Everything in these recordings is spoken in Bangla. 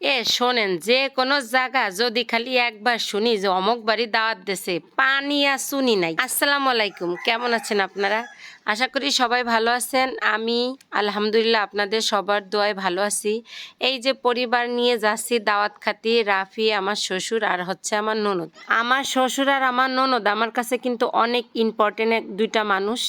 এ, শোনেন, যে কোনো জায়গা যদি খালি একবার শুনি যে অমুক বাড়ি দাওয়াত দেশে পানি আর শুনি নাই। আসসালামু আলাইকুম, কেমন আছেন আপনারা? আশা করি সবাই ভালো আছেন। আমি, আলহামদুলিল্লাহ, আপনাদের সবার দোয়ায় ভালো আছি। এই যে পরিবার নিয়ে যাচ্ছি দাওয়াত খাতি, রাফি আমার শ্বশুর আর হচ্ছে আমার ননদ। আমার শ্বশুর আর আমার ননদ আমার কাছে কিন্তু অনেক ইম্পর্টেন্ট দুইটা মানুষ।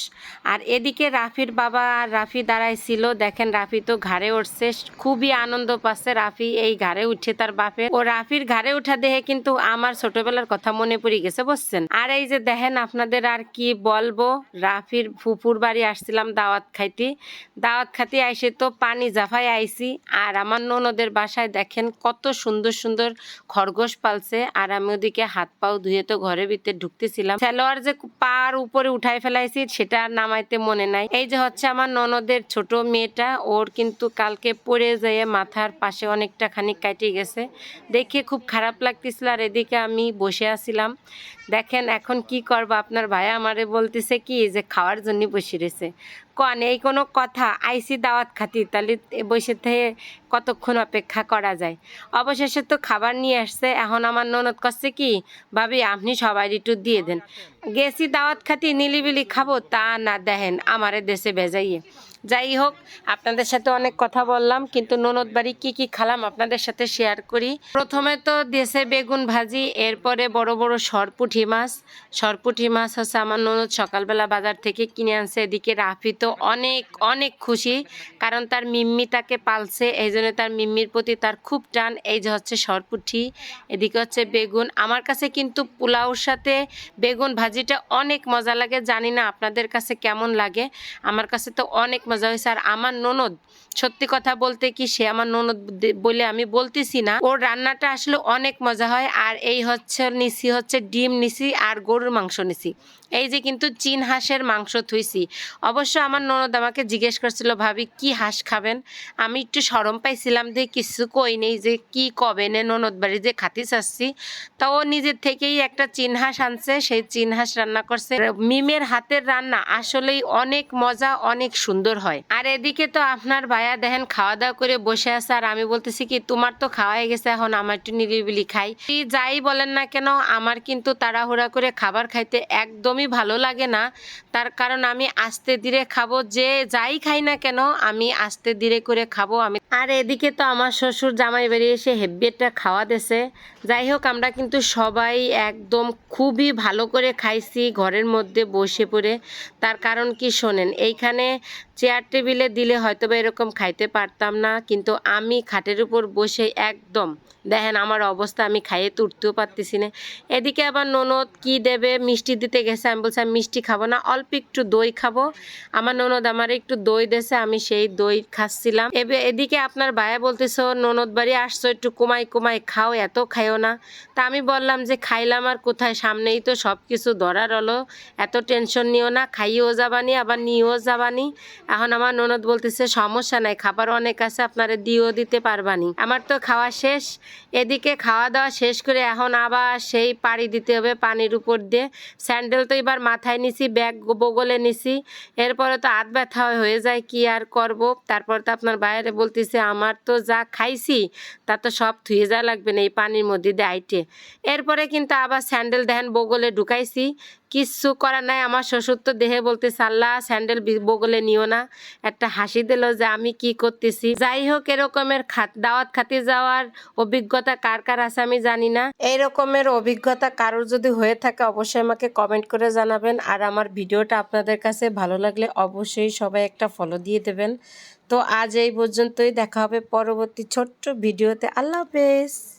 আর এদিকে রাফির বাবা আর রাফি দাঁড়াইছিল দেখেন, রাফি তো ঘাড়ে উঠছে, খুবই আনন্দ পাচ্ছে। রাফি এই ঘাড়ে উঠছে তার বাপে, ও রাফির ঘাড়ে উঠা দেখে কিন্তু আমার ছোটবেলার কথা মনে পড়ে গেছে, বুঝছেন? আর এই যে দেখেন আপনাদের আর কি বলব, রাফির ফুপুর বাড়ি আসছিলাম দাওয়াত খাইতে। দাওয়াত খাইতে আইসে তো পানি জাফাই আইছি, আর আমার ননদের বাসায় দেখেন কত সুন্দর সুন্দর খরগোশ পালছে, আর আমি ওদিকে হাত পাও ধুয়ে তো ঘরের ভিতরে ঢুকতেছিলাম। খেলোয়াড় যে পার উপরে উঠাই ফেলাইছি, সেটা নামাইতে মনে নাই। এই যে হচ্ছে আমার ননদের ছোট মেয়েটা, ওর কিন্তু কালকে পড়ে যেয়ে মাথার পাশে অনেকটা খানিক কাটে গেছে। দেখে খুব খারাপ লাগতেছিল আর এদিকে আমি বসে আছিলাম। দেখেন এখন কি করব? আপনার ভাই আমারে বলতেছে কি যে খাওয়ার জন্য বসে রয়েছে। কন, এই কোনো কথা, আইসি দাওয়াত খাতি, তাহলে বসে থেকে কতক্ষণ অপেক্ষা করা যায়? অবশেষে তো খাবার নিয়ে আসছে। এখন আমার ননদ করছে কি, ভাবি, আপনি সবাই একটু দিয়ে দেন। গেছি দাওয়াত খাতি, নিলিবিলি খাব, তা না দেখেন, আমারে দেশে ভেজাইয়ে। যাই হোক, আপনাদের সাথে অনেক কথা বললাম, কিন্তু ননদ বাড়ি কি কি খালাম আপনাদের সাথে শেয়ার করি। প্রথমে তো দেশে বেগুন ভাজি, এরপরে বড় বড় সরপুঠি মাছ। সরপুঠি মাছ হচ্ছে আমার ননদ সকালবেলা বাজার থেকে কিনে আনছে, এদিকে রাফি তো অনেক অনেক খুশি, কারণ তার মিম্মি তাকে পালছে, এই জন্য তার মিম্মির প্রতি তার খুব টান, এই যে হচ্ছে সরপুঠি এদিকে হচ্ছে বেগুন। আমার কাছে কিন্তু পোলাওর সাথে বেগুন ভাজিটা অনেক মজা লাগে, জানি না আপনাদের কাছে কেমন লাগে, আমার কাছে তো অনেক মজা হয়েছে আর আমার ননদ। সত্যি কথা বলতে কি সে আমার ননদ বলে আমি বলতেছি না। ওর রান্নাটা আসলে অনেক মজা হয় আর এই হচ্ছে নিসি হচ্ছে ডিম নিসি আর গরুর মাংস নিসি এই যে কিন্তু চীন হাঁসের মাংস থুইছি। অবশ্য আমার ননদ আমাকে জিজ্ঞেস করছিল, ভাবি, কি হাঁস খাবেন? আমি একটু সরম পাইছিলাম যে কিছু কই নেই যে কি কবে নে ননদ বাড়ি যে খাতি চাচ্ছি। তা ও নিজের থেকেই একটা চীন হাঁস আনছে, সেই চীন হাঁস রান্না করছে। মিমের হাতের রান্না আসলেই অনেক মজা, অনেক সুন্দর হয়। আর এদিকে তো আপনার ভাইয়া দেখেন খাওয়া দাওয়া করে বসে আছে, আর আমি বলতেছি কি, তোমার তো খাওয়াই গেছে, এখন আমার একটু নিরিবিলি খাই। যাই বলেন না কেন, আমার কিন্তু তাড়াহুড়া করে খাবার খাইতে একদমই ভালো লাগে না। তার কারণ আমি আস্তে ধীরে খাব, যে যাই খাই না কেন, আমি আস্তে ধীরে করে খাব আমি। আর এদিকে তো আমার শ্বশুর জামাই বেরিয়ে এসে হেব্বিটা খাওয়া দেছে। যাই হোক, আমরা কিন্তু সবাই একদম খুবই ভালো করে খাইছি, ঘরের মধ্যে বসে পড়ে। তার কারণ কি শোনেন, এইখানে চেয়ার টেবিলে দিলে হয়তো বা এরকম খাইতে পারতাম না, কিন্তু আমি খাটের উপর বসে একদম, দেখেন আমার অবস্থা, আমি খাইয়ে তো উঠতেও পারতেছি না। এদিকে আবার ননদ কি দেবে? মিষ্টি দিতে গেছে, আমি বলছি, আমি মিষ্টি খাব না, অল্প একটু দই খাব। আমার ননদ আমার একটু দই দেছে, আমি সেই দই খাচ্ছিলাম। এবে, এদিকে আপনার ভাইয়া বলতেছো, ননদ বাড়ি আসছো, একটু কমাই কমাই খাও, এত খাইও না। তা আমি বললাম যে, খাইলাম আর কোথায়? সামনেই তো সব কিছু ধরার হলো, এত টেনশন নিও না, খাইয়েও যাবানি, আবার নিয়েও যাবানি। এখন আমার ননদ বলতেছে, সমস্যা নাই খাবার অনেক আছে, আপনারা দিয়েও দিতে পারবানি। আমার তো খাওয়া শেষ। এদিকে খাওয়া দাওয়া শেষ করে এখন আবার সেই পাড়ি দিতে হবে পানির উপর দিয়ে। স্যান্ডেল তো এবার মাথায় নিছি, ব্যাগ বগলে নিছি। এরপরে তো হাত ব্যথা হয়ে যায়, কি আর করব? তারপর তো আপনার বাইরে বলতেছে, আমার তো যা খাইছি, তা তো সব ধুয়ে যা লাগবে না এই পানির মধ্যে দিয়ে আইটে। এরপরে কিন্তু আবার স্যান্ডেল দেন বগলে ঢুকাইছি। কিচ্ছু করার নাই। আমার শ্বশুর তো দেহে বলতে সাল্লা স্যান্ডেল বগলে নিও না। একটা হাসি দিল যে, আমি কি করতেছি? যাই হোক, এরকমের খাত দাওয়াত খাতে যাওয়ার অভিজ্ঞতা কার কার আছে আমি জানি না। এই রকমের অভিজ্ঞতা কারোর যদি হয়ে থাকে, অবশ্যই আমাকে কমেন্ট করে জানাবেন। আর আমার ভিডিওটা আপনাদের কাছে ভালো লাগলে অবশ্যই সবাই একটা ফলো দিয়ে দেবেন। তো আজ এই পর্যন্তই। দেখা হবে পরবর্তী ছোট্ট ভিডিওতে। আল্লাহ হাফেজ।